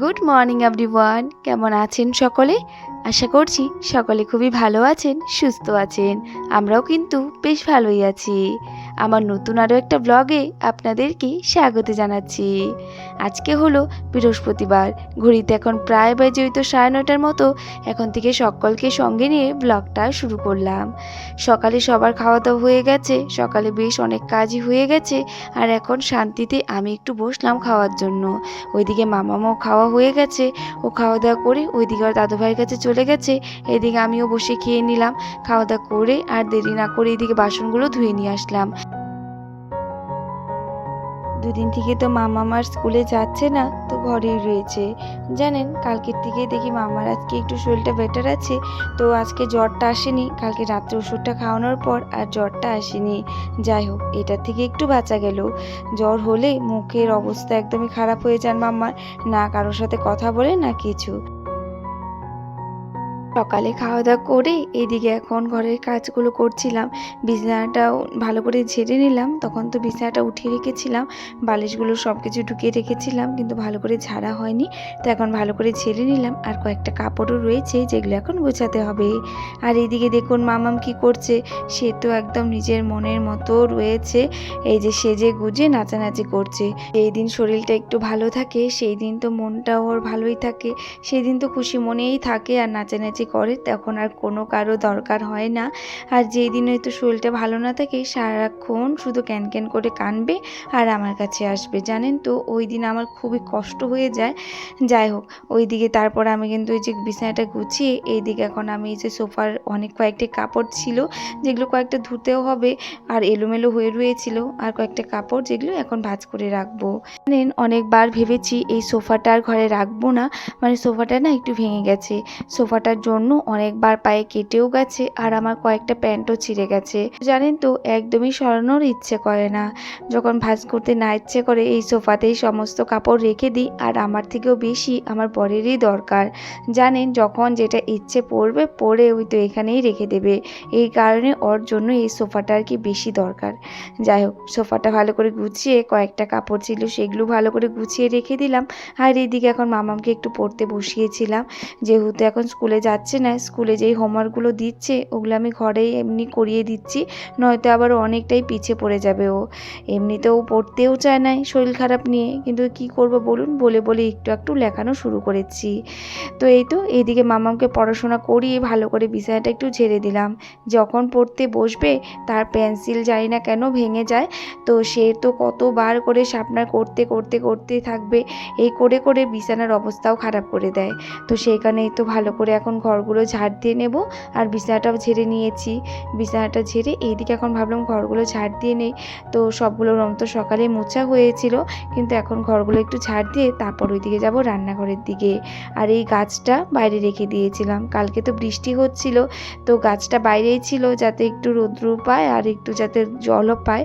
Good morning everyone কেমন আছেন সকলে? আশা করছি সকলে খুবই ভালো আছেন, সুস্থ আছেন। আমরাও কিন্তু বেশ ভালোই আছি। আমার নতুন আরও একটা ব্লগে আপনাদেরকে স্বাগত জানাচ্ছি। আজকে হলো বৃহস্পতিবার। ঘড়িতে এখন প্রায় বাজে ওই সাড়ে নটার মতো। এখন থেকে সকলকে সঙ্গে নিয়ে ব্লগটা শুরু করলাম। সকালে সবার খাওয়া দাওয়া হয়ে গেছে। সকালে বেশ অনেক কাজই হয়ে গেছে। আর এখন শান্তিতে আমি একটু বসলাম খাওয়ার জন্য। ওইদিকে মামামাও খাওয়া হয়ে গেছে। ও খাওয়া দাওয়া করে ওইদিকে আর দাদু ভাইয়ের কাছে চলে গেছে। এদিকে আমিও বসে খেয়ে নিলাম। খাওয়া দাওয়া করে আর দেরি না করে এদিকে বাসনগুলো ধুয়ে নিয়ে আসলাম। দুদিন থেকে তো মামা মার স্কুলে যাচ্ছে না, তো ঘরেই রয়েছে। জানেন, কালকের থেকে দেখি মামার আজকে একটু শরীরটা বেটার আছে, তো আজকে জ্বরটা আসেনি। কালকে রাত্রে ওষুধটা খাওয়ানোর পর আর জ্বরটা আসেনি। যাই হোক এটার থেকে একটু বাঁচা গেল। জ্বর হলে মুখের অবস্থা একদমই খারাপ হয়ে যান মাম্মার না কারোর সাথে কথা বলে, না কিছু। সকালে খাওয়া দাওয়া করে এদিকে এখন ঘরের কাজগুলো করছিলাম। বিছানাটাও ভালো করে ঝেড়ে নিলাম। তখন তো বিছানাটা উঠিয়ে রেখেছিলাম। বালিশগুলো সব কিছু ঢুকিয়ে রেখেছিলাম কিন্তু ভালো করে ঝাড়া হয়নি। তো এখন ভালো করে ঝেড়ে নিলাম। আর কয়েকটা কাপড়ও রয়েছে যেগুলো এখন গোছাতে হবে। আর এদিকে দেখুন মামাম কি করছে। সে তো একদম নিজের মনের মতো রয়েছে। এই যে সেজে গুজে নাচানাচি করছে। যেই দিন শরীরটা একটু ভালো থাকে, সেই দিন তো মনটাও ওর ভালোই থাকে। সেই দিন তো খুশি মনেই থাকে আর নাচানাচি করে, তখন আর কোনো কারও দরকার হয় না। আর যেই দিন হয়তো শরীরটা ভালো না থাকে, সারাক্ষণ শুধু ক্যান ক্যান করে কানবে আর আমার কাছে আসবে, জানেন তো? ওই দিন আমার খুবই কষ্ট হয়ে যায়। যাই হোক, ওই দিকে তারপর আমি কিন্তু ওই যে বিছানাটা গুছিয়ে, এই দিকে এখন আমি এই যে সোফার অনেক কয়েকটি কাপড় ছিল, যেগুলো কয়েকটা ধুতেও হবে আর এলোমেলো হয়ে রয়েছিল, আর কয়েকটা কাপড় যেগুলো এখন ভাজ করে রাখব। জানেন, অনেকবার ভেবেছি এই সোফাটা আর ঘরে রাখব না মানে সোফাটা না একটু ভেঙে গেছে, সোফাটার জন্য অনেকবার পায়ে কেটেও গেছে আর আমার কয়েকটা প্যান্টও ছিঁড়ে গেছে। জানেন তো, একদমই সরানোর ইচ্ছে করে না। যখন ভাঁজ করতে না ইচ্ছে করে এই সোফাতেই সমস্ত কাপড় রেখে দিই আর আমার থেকেও বেশি আমার পরেরই দরকার। জানেন, যখন যেটা ইচ্ছে পড়বে পরে ওই তো এখানেই রেখে দেবে। এই কারণে ওর জন্য এই সোফাটা আর কি বেশি দরকার। যাই হোক, সোফাটা ভালো করে গুছিয়ে কয়েকটা কাপড় ছিল সেগুলো ভালো করে গুছিয়ে রেখে দিলাম। আর এদিকে এখন মামামকে একটু পড়তে বসিয়েছিলাম। যেহেতু এখন স্কুলে যাচ্ছে না, স্কুলে যেই হোমওয়ার্কগুলো দিচ্ছে, ওগুলো আমি ঘরেই এমনি করিয়ে দিচ্ছি, নয়তো আবার অনেকটাই পিছিয়ে পড়ে যাবে ও। এমনিতেও পড়তেও চায় না, শরীর খারাপ নিয়ে। কিন্তু কি করব বলুন? বলে বলে একটু একটু লেখানো শুরু করেছি। তো এই তো, এইদিকে মামামকে পড়াশোনা করিয়ে ভালো করে বিছানাটা একটু ঝেড়ে দিলাম। যখন পড়তে বসবে, তার পেন্সিল জানি না কেন ভেঙে যায়, তো সে তো কতবার করে সাপনার করতে করতে করতে থাকবে, এই করে করে বিছানার অবস্থাও খারাপ করে দেয়। তো সেই কারণেই তো ভালো করে এখন ঘরগুলো ঝাড় দিয়ে নেব। আর বিছানাটাও ঝেড়ে নিয়েছি। বিছানাটা ঝেড়ে এইদিকে এখন ভাবলাম ঘরগুলো ঝাড় দিয়ে নেই। তো সবগুলো রং তো সকালে মোছা হয়েছিল। কিন্তু এখন ঘরগুলো একটু ঝাড় দিয়ে তারপর ওইদিকে যাব রান্নাঘরের দিকে। আর এই গাছটা বাইরে রেখে দিয়েছিলাম। কালকে তো বৃষ্টি হচ্ছিল। তো গাছটা বাইরেই ছিল যাতে একটু রৌদ্র পায় আর একটু যাতে জলও পায়।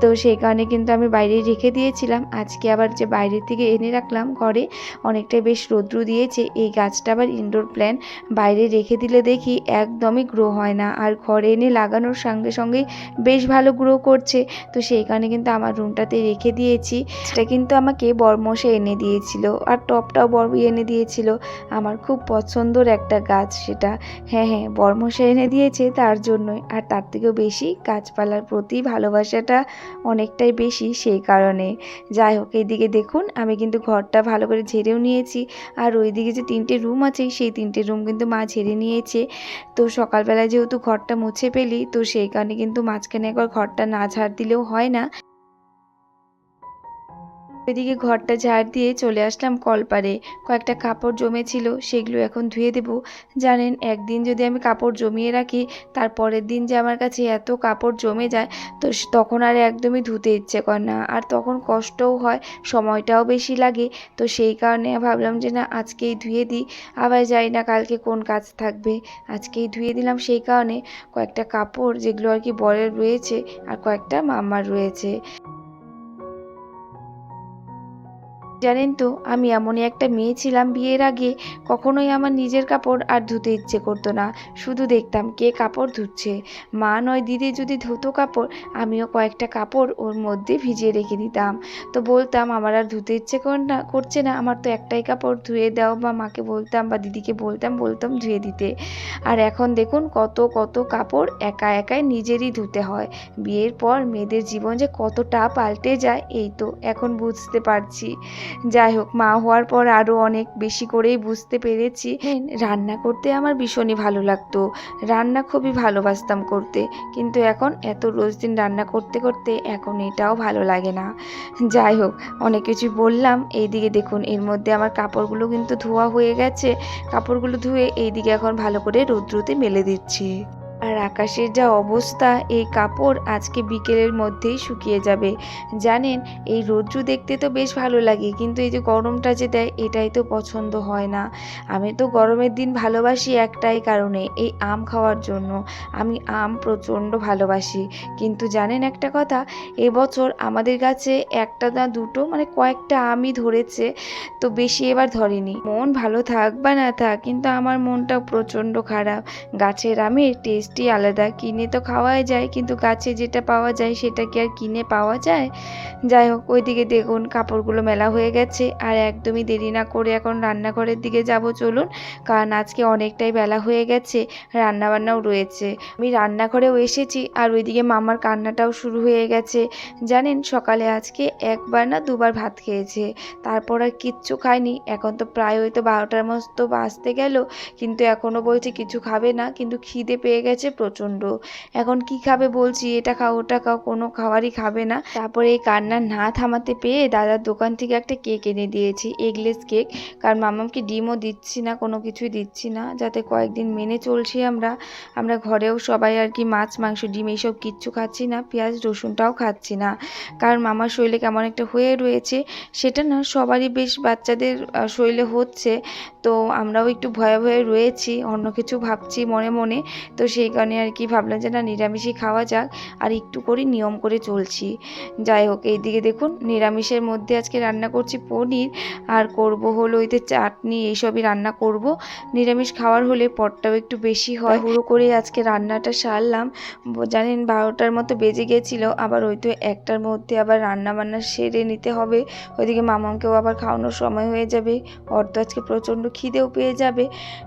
তো সেই কারণে কিন্তু আমি বাইরেই রেখে দিয়েছিলাম। আজকে আবার যে বাইরে থেকে এনে রাখলাম ঘরে, অনেকটাই বেশ রৌদ্র দিয়েছে। এই গাছটা আবার ইনডোর প্ল্যান বাইরে রেখে দিলে দেখি একদমই গ্রো হয় না। আর ঘরে এনে লাগানোর সঙ্গে সঙ্গেই বেশ ভালো গ্রো করছে। তো সেই কারণে কিন্তু আমার রুমটাতে রেখে দিয়েছি। সেটা কিন্তু আমাকে বরমশে এনে দিয়েছিল। আর টপটাও বড় এনে দিয়েছিল। আমার খুব পছন্দর একটা গাছ সেটা। হ্যাঁ হ্যাঁ বরমশা এনে দিয়েছে তার জন্যই। আর তার থেকেও বেশি গাছপালার প্রতি ভালোবাসাটা অনেকটাই বেশি সেই কারণে। যাই হোক, এইদিকে দেখুন, আমি কিন্তু ঘরটা ভালো করে ঝেড়েও নিয়েছি। আর ওইদিকে যে তিনটে রুম আছে, সেই তিনটে রুম কিন্তু মা ঝেড়ে নিয়েছে। তো সকালবেলা যেহেতু ঘরটা মুছে পেলি তো সেই কারণে কিন্তু মাঝখানে একবার ঘরটা না ঝাড় দিলেও হয় না। এদিকে ঘরটা ঝাড় দিয়ে চলে আসলাম কলপারে। কয়েকটা কাপড় জমেছিল, সেগুলো এখন ধুয়ে দেব। জানেন, একদিন যদি আমি কাপড় জমিয়ে রাখি, তার পরের দিন যে আমার কাছে এত কাপড় জমে যায়, তো তখন আর একদমই ধুতে ইচ্ছে করে না। আর তখন কষ্টও হয়, সময়টাও বেশি লাগে, তো সেই কারণে ভাবলাম যে না, আজকেই ধুয়ে দিই। আবার যাই না কালকে কোন কাজ থাকবে। আজকেই ধুয়ে দিলাম সেই কারণে। কয়েকটা কাপড়, যেগুলো আর কি বরের রয়েছে, আর কয়েকটা মাম্মার রয়েছে। জানেন তো, আমি এমনই একটা মেয়ে ছিলাম বিয়ের আগে, কখনোই আমার নিজের কাপড় আর ধুতে ইচ্ছে করতো না, শুধু দেখতাম কে কাপড় ধুচ্ছে। মা নয়, দিদি যদি ধুতো কাপড়, আমিও কয়েকটা কাপড় ওর মধ্যে ভিজিয়ে রেখে দিতাম। তো বলতাম, আমার আর ধুতে ইচ্ছে কর না, করছে না, আমার তো একটাই কাপড় ধুয়ে দাও। বা মাকে বলতাম বা দিদিকে বলতাম বলতাম ধুয়ে দিতে। আর এখন দেখুন, কত কত কাপড় একা একাই নিজেরই ধুতে হয়। বিয়ের পর মেয়েদের জীবন যে কতটা পাল্টে যায়, এই তো, এখন বুঝতে পারছি। যাই হোক, মা হওয়ার পর আরও অনেক বেশি করেই বুঝতে পেরেছি। রান্না করতে আমার ভীষণই ভালো লাগতো। রান্না খুবই ভালোবাসতাম করতে। কিন্তু এখন এত রোজ দিন রান্না করতে করতে এখন এটাও ভালো লাগে না। যাই হোক, অনেক কিছু বললাম। এইদিকে দেখুন, এর মধ্যে আমার কাপড়গুলো কিন্তু ধোয়া হয়ে গেছে। কাপড়গুলো ধুয়ে এইদিকে এখন ভালো করে রৌদ্রতে মেলে দিচ্ছি। আর আকাশের যা অবস্থা, এই কাপড় আজকে বিকেলের মধ্যেই শুকিয়ে যাবে। জানেন, এই রৌদ্র দেখতে তো বেশ ভালো লাগে, কিন্তু এই যে গরমটা যে দেয়, এটাই তো পছন্দ হয় না। আমি তো গরমের দিন ভালোবাসি একটাই কারণে, এই আম খাওয়ার জন্য। আমি আম প্রচণ্ড ভালোবাসি। কিন্তু জানেন একটা কথা, এবছর আমাদের কাছে একটা না দুটো মানে কয়েকটা আমই ধরেছে, তো বেশি এবার ধরেনি। মন ভালো থাক বা না থাক, কিন্তু আমার মনটা প্রচণ্ড খারাপ। গাছের আমের টেস্টই আলাদা। কিনে তো খাওয়াই যায়, কিন্তু গাছে যেটা পাওয়া যায় সেটা কি আর কিনে পাওয়া যায়? যাই হোক, ওইদিকে দেখুন, কাপড়গুলো মেলা হয়ে গেছে। আর একদমই দেরি না করে এখন রান্নাঘরের দিকে যাব, চলুন। কারণ আজকে অনেকটাই বেলা হয়ে গেছে, রান্নাবান্নাও রয়েছে। আমি রান্নাঘরেও এসেছি, আর ওইদিকে মামার কান্নাটাও শুরু হয়ে গেছে। জানেন, সকালে আজকে একবার না দুবার ভাত খেয়েছে। তারপর আর কিচ্ছু খায়নি এখন তো প্রায় হয়তো বারোটার মতো বাঁচতে গেল, কিন্তু এখনও বলছে কিছু খাবে না, কিন্তু খিদে পেয়ে গেছে। প্রচণ্ড। এখন কি খাবে বলছি, এটা খাও, ওটা খাও, কোনো খাবারই খাবে না। তারপরে এই কান্না না থামাতে পেয়ে দাদার দোকান থেকে একটা কেক এনে দিয়েছি, এগলেস কেক। কারণ মামামকে ডিমও দিচ্ছি না, কোনো কিছুই দিচ্ছি না, যাতে কয়েকদিন মেনে চলছি আমরা। আমরা ঘরেও সবাই আর কি মাছ, মাংস, ডিম এইসব কিচ্ছু খাচ্ছি না, পেঁয়াজ, রসুনটাও খাচ্ছি না। কারণ মামার শরীরে কেমন একটা হয়ে রয়েছে, সেটা না সবারই বেশ বাচ্চাদের শরীরে হচ্ছে। তো আমরাও একটু ভয়ে ভয়ে রয়েছি, অন্য কিছু ভাবছি মনে মনে। তো সেই কারণে আর কি ভাবলাম যে না, নিরামিষই খাওয়া যাক, আর একটু করে নিয়ম করে চলছি। যাই হোক, এইদিকে দেখুন, নিরামিষের মধ্যে আজকে রান্না করছি পনির, আর করব হলো ওইতে চাটনি, এইসবই রান্না করব। নিরামিষ খাওয়ার হলে পটটাও একটু বেশি হয়। হুড়ো করে আজকে রান্নাটা সারলাম। জানেন বারোটার মতো বেজে গেছিল, আবার ওই তো একটার মধ্যে আবার রান্না বান্না সেরে নিতে হবে। ওইদিকে মামামকেও আবার খাওয়ানোর সময় হয়ে যাবে। তো আজকে প্রচণ্ড খিদেও পেয়ে যাবে।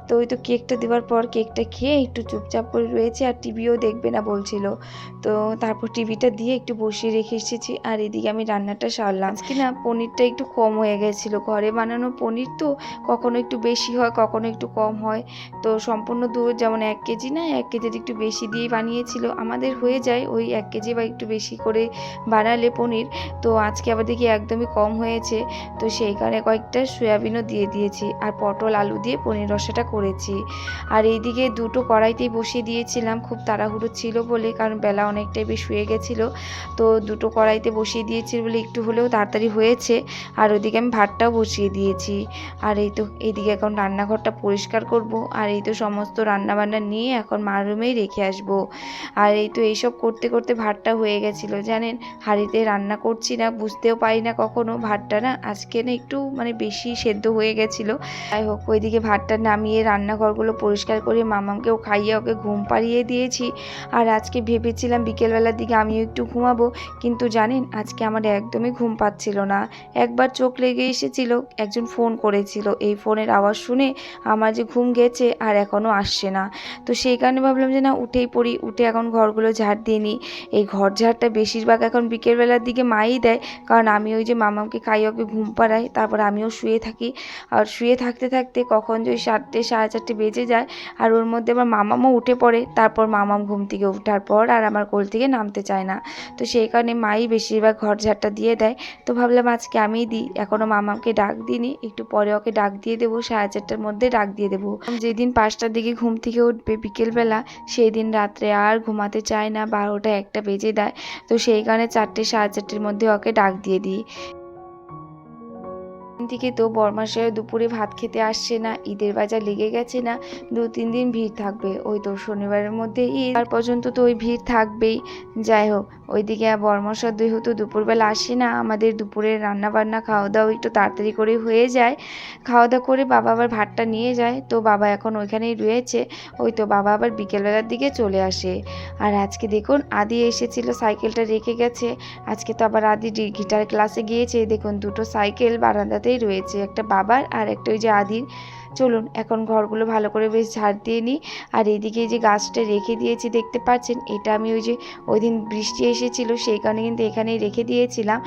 তো ওই তো কেকটা দেওয়ার পর কেকটা খেয়ে একটু চুপচাপ করে রয়েছে আর টিভিও দেখবে না বলছিল। তো তারপর টিভিটা দিয়ে একটু বসিয়ে রেখে এসেছি আর এদিকে আমি রান্নাটা সারলাম। আজকে না পনিরটা একটু কম হয়ে গেছিল। ঘরে বানানো পনির তো কখনো একটু বেশি হয় কখনো একটু কম হয়। তো সম্পূর্ণ দুধ যেমন এক কেজি না এক কেজির একটু বেশি দিয়েই বানিয়েছিল। আমাদের হয়ে যায় ওই এক কেজি বা একটু বেশি করে বানালে পনির। তো আজকে আবার দেখি একদমই কম হয়েছে। তো সেই কারণে কয়েকটা সয়াবিনও দিয়ে দিয়েছি। আর পটল, আলু দিয়ে পনির রসাটা করেছি। আর এইদিকে দুটো কড়াইতেই বসিয়ে দিয়েছিলাম, খুব তাড়াহুড়ো ছিল বলে, কারণ বেলা অনেকটাই বেশ শুয়ে গেছিল। তো দুটো কড়াইতে বসিয়ে দিয়েছি বলে একটু হলেও তাড়াতাড়ি হয়েছে, আর ওইদিকে আমি ভাতটাও বসিয়ে দিয়েছি। আর এই তো, এইদিকে এখন রান্নাঘরটা পরিষ্কার করব, আর এই তো সমস্ত রান্নাবান্না নিয়ে এখন মার রুমেই রেখে আসব। আর এই তো এইসব করতে করতে ভাতটা হয়ে গেছিল, জানেন? হাঁড়িতে রান্না করছি না, বুঝতেও পারি না কখনো ভাতটা না, আজকে না একটু মানে বেশি সেদ্ধ হয়ে গেছিল। যাই হোক, ওইদিকে ভাতটা নামিয়ে রান্নাঘরগুলো পরিষ্কার করে মামাকেও খাইয়ে ওকে ঘুম পাড়িয়ে দিয়েছি। আর আজকে ভেবেছিলাম বিকেলবেলার দিকে আমিও একটু ঘুমাবো, কিন্তু জানেন, আজকে আমার একদমই ঘুম পাচ্ছিল না। একবার চোখ লেগে এসেছিল, একজন ফোন করেছিল। এই ফোনের আওয়াজ শুনে আমার যে ঘুম গেছে আর এখনও আসছে না। তো সেই কারণে ভাবলাম যে না, উঠেই পড়ি, উঠে এখন ঘরগুলো ঝাড় দিয়ে নিই। এই ঘর ঝাড়টা বেশিরভাগ এখন বিকেলবেলার দিকে মাই দেয়, কারণ আমি ওই যে মামাকে খাইয়ে ওকে ঘুম পাড়াই, তারপর আমিও শুয়ে থাকি। আর শুয়ে থাকতে থাকতে কখন যে সাতটে, সাড়ে চারটে বেজে যায় আর ওর মধ্যে আমার মামামও উঠে পড়ে। তারপর মামাম ঘুম থেকে ওঠার পর আর আমার কোল থেকে নামতে চায় না। তো সেই কারণে মাই বেশিরভাগ ঘর ঝাড়টা দিয়ে দেয়। তো ভাবলাম আজকে আমিই দিই। এখনও মামাকে ডাক দিইনি। একটু পরে ওকে ডাক দিয়ে দেবো। সাড়ে চারটার মধ্যে ডাক দিয়ে দেবো। যেদিন পাঁচটার দিকে ঘুম থেকে উঠবে বিকেলবেলা সেই দিন রাত্রে আর ঘুমাতে চায় না। বারোটা একটা বেজে দেয়। তো সেই কারণে চারটে, সাড়ে চারটের মধ্যে ওকে ডাক দিয়ে দিই। থেকে তো বরমাসায় দুপুরে ভাত খেতে আসছে না, ঈদের বাজার লেগে গেছে না, দু তিন দিন ভিড় থাকবে। ওই তো শনিবারের মধ্যে ঈদ, আর পর্যন্ত তো ওই ভিড় থাকবেই। যাই হোক ওইদিকে বরমশার দুই হতো দুপুরবেলা আসে না। আমাদের দুপুরের রান্না বান্না খাওয়া দাওয়া একটু তাড়াতাড়ি করে হয়ে যায়। খাওয়া দাওয়া করে বাবা আবার ভাতটা নিয়ে যায়। তো বাবা এখন ওইখানেই রয়েছে। ওই তো বাবা আবার বিকেলবেলার দিকে চলে আসে। আর আজকে দেখুন, আদি এসেছিল, সাইকেলটা রেখে গেছে। আজকে তো আবার আদি গিটার ক্লাসে গিয়েছে। দেখুন, দুটো সাইকেল বারান্দাতেই রয়েছে। একটা বাবার আর একটা ওই যে আদির। চলুন, এখন ঘরগুলো ভালো করে বেশ ঝাড় দিয়ে নিই। আর এদিকে যে গাছটা রেখে দিয়েছি, দেখতে পাচ্ছেন? এটা আমি ওই যে ওই দিন বৃষ্টি এসেছিল, সেই কারণে কিন্তু এখানেই রেখে দিয়েছিলাম।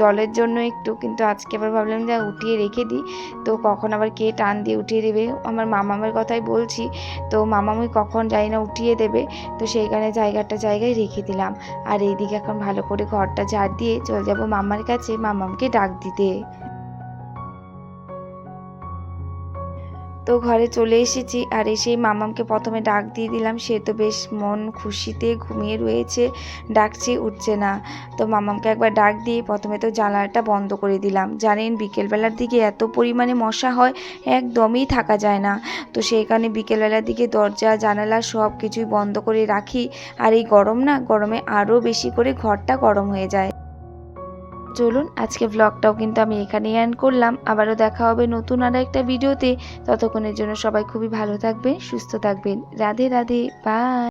জলের জন্য একটু, কিন্তু আজকে আবার ভাবলাম যে উঠিয়ে রেখে দিই। তো কখন আবার কে টান দিয়ে উঠিয়ে দেবে? আমার মামামের কথাই বলছি। তো মামামই কখন যাই না উঠিয়ে দেবে। তো সেই কারণে জায়গাটা জায়গায় রেখে দিলাম। আর এইদিকে এখন ভালো করে ঘরটা ঝাড় দিয়ে চলে যাব মামার কাছে, মামামকে ডাক দিতে। তো ঘরে চলে এসেছি আর এসেই মামামকে প্রথমে ডাক দিয়ে দিলাম। সে তো বেশ মন খুশিতে ঘুমিয়ে রয়েছে, ডাকছে, উঠছে না। তো মামামকে একবার ডাক দিয়ে প্রথমে তো জানালাটা বন্ধ করে দিলাম। জানেন বিকেলবেলার দিকে এত পরিমাণে মশা হয়, একদমই থাকা যায় না। তো সেই কারণে বিকেলবেলার দিকে দরজা, জানালা সব কিছুই বন্ধ করে রাখি। আর এই গরম না, গরমে আরও বেশি করে ঘরটা গরম হয়ে যায়। চলুন, আজকে ব্লগটাও কিন্তু আমি এখানেই অ্যান্ড করলাম। আবারও দেখা হবে নতুন আর একটা ভিডিওতে। ততক্ষণের জন্য সবাই খুবই ভালো থাকবেন, সুস্থ থাকবেন। রাধে রাধে বাই